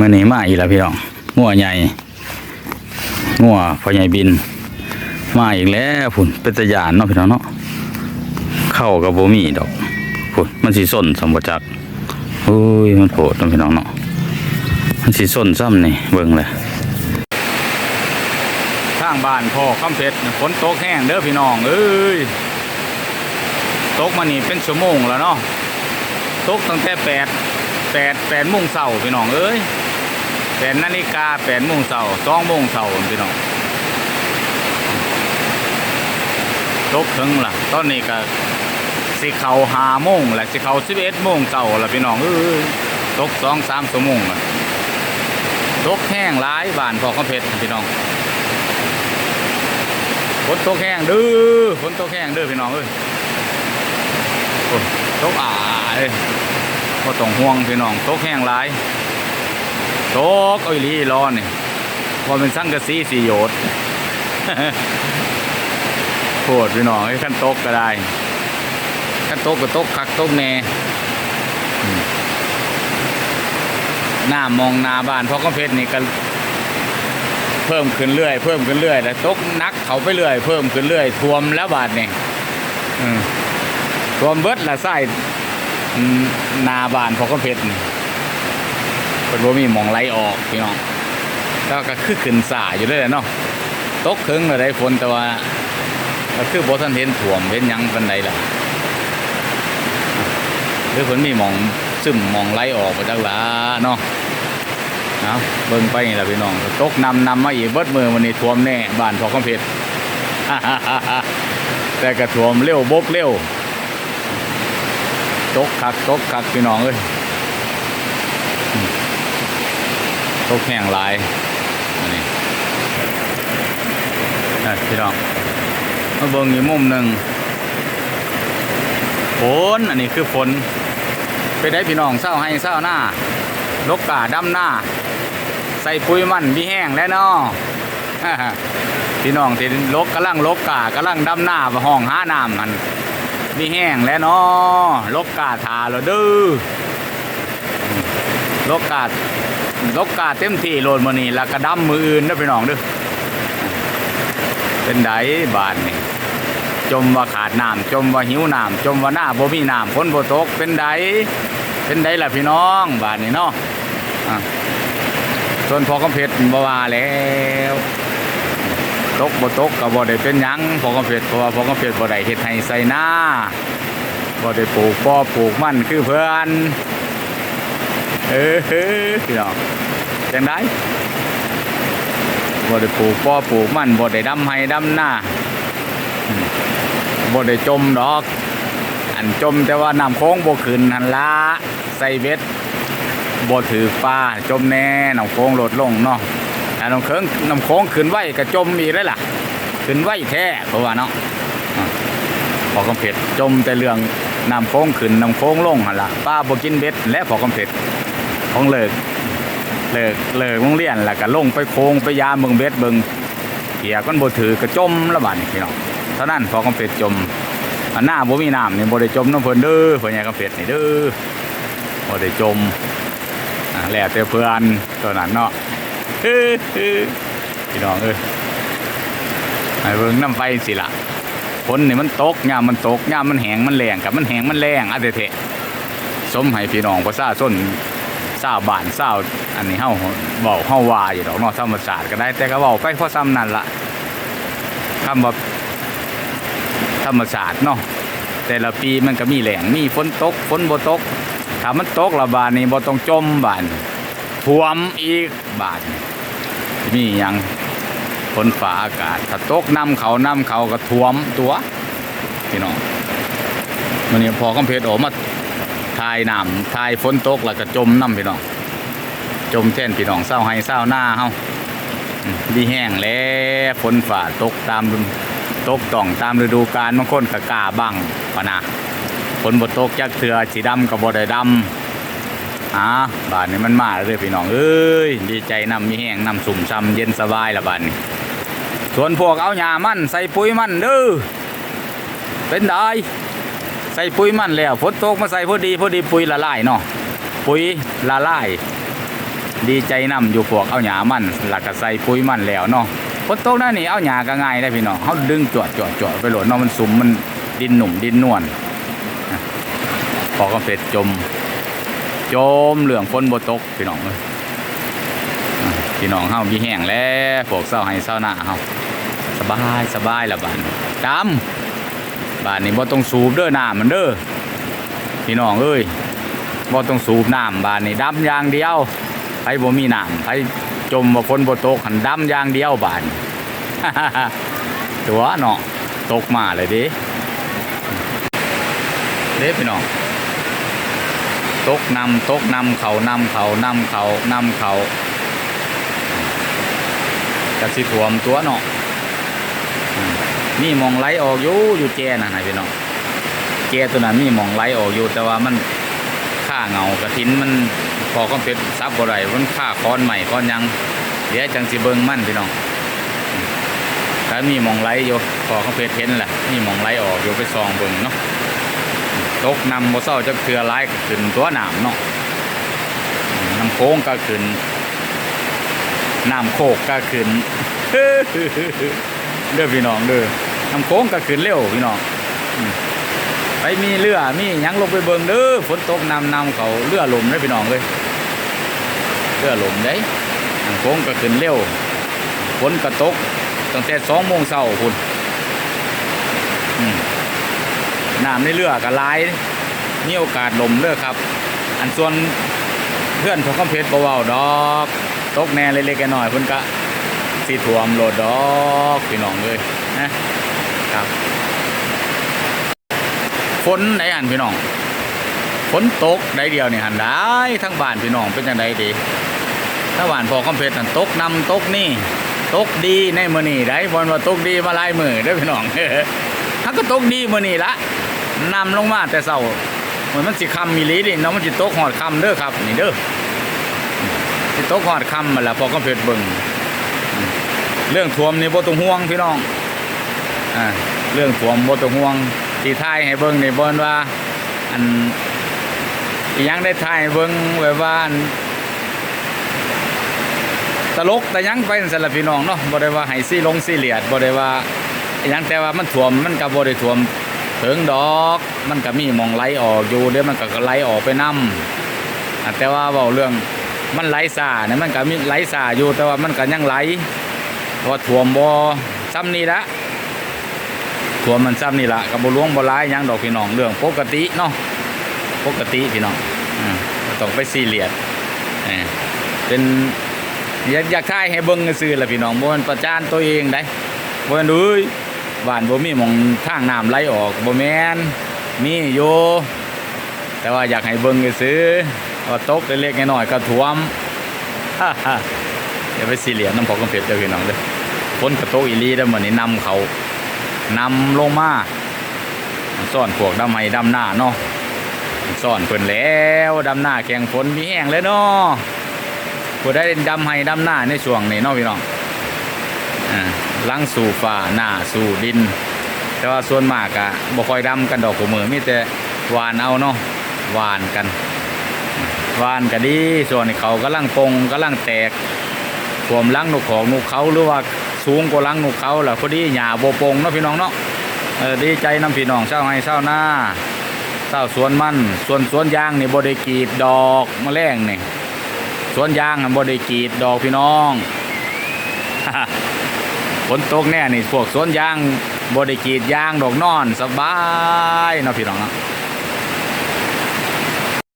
มื่อนี้มาอีกแล้วพี่น้องงัวใหญ่งัวพ่อใหญ่บิน มาอีกแล้วพุ่นเป็นตะยานเนาะพี่น้องเนาะเข้ากับบ่มีดอกพุ่นมันสิส้นสมบูจักโอ้ยมันโผดเนาะพี่น้องเนาะมันสิส้นซ้ำนี่เบิ่งเลยทางบ้านพ่อคำเพชรฝนตกแห้งเด้อพี่น้องเอ้ยตกมานี่เป็นชั่วโมงแล้วเนาะตกตั้งแต่แปดแปดแปดโมงเช้าพี่น้องเอ้ย แปดนาฬิกาแปดโมงเช้าสองโมงเช้าพี่น้องตกถึงล่ะตอนนี้ก็สิเขาหาโมงแหละสิเขาสิบเอ็ดโมงเช้าละพี่น้องเอ้ยตกสองสามชั่โมงละตกแห้งหลายบานพอคำเพชรพี่น้องฝนตกแห้งเด้อฝนตกแห้งเด้อพี่น้องเอ้ยตกอ่าเลยก็ต้องห่วงพี่น้องตกแห้งหลาย โตกอ้ยลีร้อนนี่พอเป็นสั่งกระสีสีโยดโคตรพี่น้องไอ้ขั้นโตกก็ได้ขั้นโตกก็โตกคักโตกแน่หน้ามองนาบ้านเพราะก็เพชรนี่ก็เพิ่มขึ้นเรื่อย เพิ่มขึ้นเรื่อยแต่ตกนักเขาไปเรื่อย เพิ่มขึ้นเรื่อยท่วมแล้วบาดนี่อืมท่วมเบิดละไส้หนาบานพอก็เพชรนี่ เป็นว่ามีมองไหลออกพี่น้องแล้วก็คือขึ้นสาอยู่เลยแหละเนาะตกครึ่งเลยได้ฝนแต่ว่าก็คือบ่ทันเห็นถ่วมเห็นยังปันใดล่ะหรือฝนมีมองซึมมองไหลออกมาจากหลาเนาะเอาเบิ่งไปนี่แหละพี่น้องตกนำนำมาอีกเบิดมือวันนี้ท่วมแน่บ้านพอก็เพชรแต่ก็ท่วมเร็วบกเร็วตกคักตกคักพี่น้องเอ้ยอืม ตกแห้งหลายนนี้นะพี่น้องมาเบิ่งอีกมุมหนึ่งฝนอันนี้คือฝนไปได้พี่น้องเศร้าให้เศร้าหน้าลกกาดำหน้า ใส่ปุ๋ยมันมีแห้งแล้วเนาะพี่น้องที่ลกกำลังลกกากำลังดำหน้าห้องห้าน้ำมันมีแห้งแล้วเนาะลกกาทาแล้วเด้อลกกา ลกกาเต็มที่โลดมื้อนี้แล้วก็ดำมืออื่นเด้อพี่น้องด้อเป็นไดบาดนี่จมว่าขาดน้ำจมว่าหิวน้ำจมว่าหน้าบ่มีน้ำฝนบ่ตกเป็นไดเป็นไดล่ะพี่น้องบาดนี้เนาะส่วนพอกำเพชรบ่ว่าแล้วตกบ่ตกก็บ่ได้เป็นยังพอกำเพชรเพราะว่าพอกำเพชรบ่ได้เฮ็ดให้ใส่หน้าบ่ได้ปลูกบ่ปลูกมันคือเพื่อน เออพี่น้องจังได้บ่ได้ปลูกบ่ปลูกมันบ่ได้ดำให้ดำหน้าบ่ได้จมดอก อันจมแต่ว่าน้ำโค้งบ่ขึ้นหั่นละใส่เบ็ดบ่ถือปลาจมแน่น้ำโค้งลดลงเนาะถ้าน้ำเคิงน้ำโค้งขึ้นไว้ก็จมอีกแล้วล่ะ ขึ้นไว้แท้เพราะว่าเนาะอะพอกำเผ็ดจมแต่เรื่องน้ำโค้งขึ้นน้ำโค้งลงหันละป้าบ่กินเบ็ดและพอกำเผ็ด ของเลิกเลิกเลิกโรงเรียนแล้วก็ลงไปโค้งไปยามเบิ่งเบ็ดเบิงเกียกันบ่ถือก็จมละบาดนี่พี่น้องเท่านั้นพอกำเผ็ดจมอันหน้าบ่มีน้ำนี่บ่ได้จมน้ำเพิ่นเด้อเพิ่นใหญ่กำเผ็ดนี่เด้อบ่ได้จมแล้วแต่เพื่อนตัวนั้นเนาะพี่น้องเอ้ยไอ้เบิ่งน้ำไฟสิละฝนนี่มันตกยามมันตกยามมันแหงมันแรงกับมันแหงมันแรงอะเดเทะสมให้พี่น้องประชาชน ชาวบ้านชาวอันนี้เฮาเว้าเฮาว่าอยู่ดอกเนาะธรรมศาสตร์ก็ได้แต่ก็เว้าไปเพราะซ้ำนั่นละคำว่าธรรมศาสตร์เนาะแต่ละปีมันก็มีแหล่งมีฝนตกฝนบ่ตกถ้ามันตกละบาดนี้บ่ต้องจมบานท่วมอีกบานมีหยังฝนฟ้าอากาศถ้าตกน้ำเขาน้ำเขาก็ท่วมตัวพี่น้องวันนี้พอกำเพชรออกมา ทายน้ำทายฝนตกแล้วก็จมน้ำพี่น้อง จมแท่นพี่น้องเศร้าให้เศร้าหน้าเฮาดีแห้งแล้วฝนฝ่าตกตามตกต้องตามฤดูกาลบางคนก็กล้าบังปะนะฝนบ่ตกจักเถือสีดำก็บ่ได้ดำอ่าบานนี้มันมาเลยพี่น้องเอ้ยดีใจนำมีแห้งนำสุ่มซ้ำเย็นสบายละบานนี้ส่วนพวกเอาหญ้ามันใส่ปุ๋ยมันเด้อเป็นได้ ใส่ปุ๋ยมันแล้วฝนตกมาใส่พอดีพอดีปุ๋ยละลายเนาะปุ๋ยละลายดีใจนํอยู่พวกเอาหญ้ามันหลักก็ใส่ปุ๋ยมันแล้วเนาะฝนตกนั่นนี่เอาหญ้าก็ง่ายได้พี่น้องเฮาดึงจวดจวดจวดไปโหลดเนาะมันสุมมันดินหนุ่มดินนวลพอก็เสร็จจม จมเหลืองฝนบตกพี่น้องเอ้ยพี่น้องเฮามีแห้งแล้วพวกเศร้าให้เศร้าหน้าเฮาสบายสบายละบานดำ บ้านนี้บ่ต้องสูบเด้อน้ามันเด้อพี่น้องเอ้ยบ่ต้องสูบน้ำบ้านนี้ดำอย่างเดียวไผบ่มีน้ำไผจมว่ฝนบ่ตกหันดำอย่างเดียวบ้านตัวเนาะตกมาเลยดิเด้พี่น้องตกนำตกนำเขานำเขานำเขานำเขากระสิถ่วมตัวเนาะ มีมองไหลออกอยู่อยู่แจนะนายพี่น้องแจตัวนั้นมีมองไหลออกอยู่ แต่ว่ามันค่าเงากระทินมันพอก็เป็นซับบ่ได้มันค่าค้อนใหม่ค้อนยังเดี๋ยวจังสิเบิงมั่นพี่น้องถ้ามีมองไหลอยู่พอเขาเพชรเห็นแหละมีมองไหลออกอยู่ไปซองเบิ่งเนาะตกนำบ่เศร้าจะเคือร้ายก็ขึ้นตัวหน้ำเนาะน้ำโค้งก็ขึ้นน้ำโคกก็ขึ้น เด้อพี่น้องเด้อน้ำโค้งก็ขึ้นเร็วพี่น้องไปมีเรือมียังลงไปเบิงเด้อฝนตกนำนำเขาเรือลมเด้อพี่น้องเลยเรือลมเด้น้ำโค้งก็ขึ้นเร็วฝนก็ตกตั้งแต่สองโมงเช้าคุณน้ำในเรือก็หลายมีโอกาสลมเด้อครับ อันส่วนเพื่อนของคำเพชรเว้าดอก ตกแน่เล็กๆน้อยเพิ่นก็ สิท่วมโลดดอกพี่น้องเลยนะครับฝนไหนอันพี่น้องฝนตกได้เดียวนี่หันได้ทั้งบ้านพี่น้องเป็นจังไดดีถ้าบ้านพอคำเพชรนั่นตกนำตกนี่ตกดีในมือนี้ได้บ่นว่าตกดีมาลายมือเด้พี่น้องถ้าก็ตกดีมือนี้ละนำลงมาแต่เช้าเหมือนมันสิค่ำมีลีดิเนาะมันสิตตกฮอดคำเด้อครับนี่เด้อสิตตกฮอดคำมาแล้วพอก็เพชรเบิ่ง เรื่องทวมนี่บ่ต้องห่วงพี่น้องอ่าเรื่องทวมบ่ต้องห่วงที่ทายให้เบิ่งนี่บ่นว่า อันยังได้ทายเบิ่งแบบว่าอันตลกแต่ยังไปนั่นสละพี่น้องเนาะบ่ได้ว่าให้ซี่ลงซี่เหลียดบ่ได้ว่ายังแต่ว่ามันท่วมมันก็บ่ได้ท่วมถึงดอก มันก็มีมองไหลออกอยู่เดี๋ยวมันก็ไหลออกไปนํแต่ว่าเว้าเรื่องมันไหลซาเนี่ยมันก็มีไหลซาอยู่แต่ว่ามันก็ยังไหล ว่าท่วมบ่ซ้ำนี่ละท่วมมันซ้ำนี่ละก็บ่หลวงบ่หลายยังดอกพี่น้องเรื่องปกติเนาะปกติพี่น้องอต้องไปซีเรียสเออเป็นอยากอยากถ่ายให้เบิ่งซื่อละพี่น้องบ่ม่นประจานตัวเองได้บ่ม่นเอ้ยบ้านบ่มีมองทางน้ำไหลออกบ่แมนมีอยู่แต่ว่าอยากให้เบิ่งซื่อว่าตกเล็กๆน้อยๆก็ท่วมอย่าไปซีเรียสน้ำพอกำเพชรเด้อพี่น้องเด้อ ฝนก็ตกอีลีเด้อมื้อนี้นำเขานำลงมาซ่อนพวกดำไห้ดำหน้าเนาะซ่อนเพิ่นแล้วดำหน้าแข่งฝนมีแห้งเลยเนาะผู้ได้ดำให้ดำหน้าในช่วงนี้เนาะพี่น้องอ่าลังสู่ฟ้าหน้าสู่ดิน แต่ว่าส่วนมากอะบ่คอยดำกันดอกหัวมือมีแต่หวานเอาเนาะหวานกันหวานก็ดีส่วนเขากำลังปงกำลังแตกท่วมลังนกของนกเขาหรือว่า สูงกว่าลังนกเขาแหละพอดีหญ้าบ่ปงเนาะพี่น้องเนาะเออดีใจนํพี่น้องเช้าให้เช้าหน้าเช้าสวนมันสวนสวนยางนี่บ่ได้กรีดดอกมะแมลงนี่สวนยางบ่ได้กรีดดอกพี่น้องฝนตกแน่นี่พวกสวนยางบ่ได้กรีดยางดอกนอนสบายเนาะพี่น้องเนาะ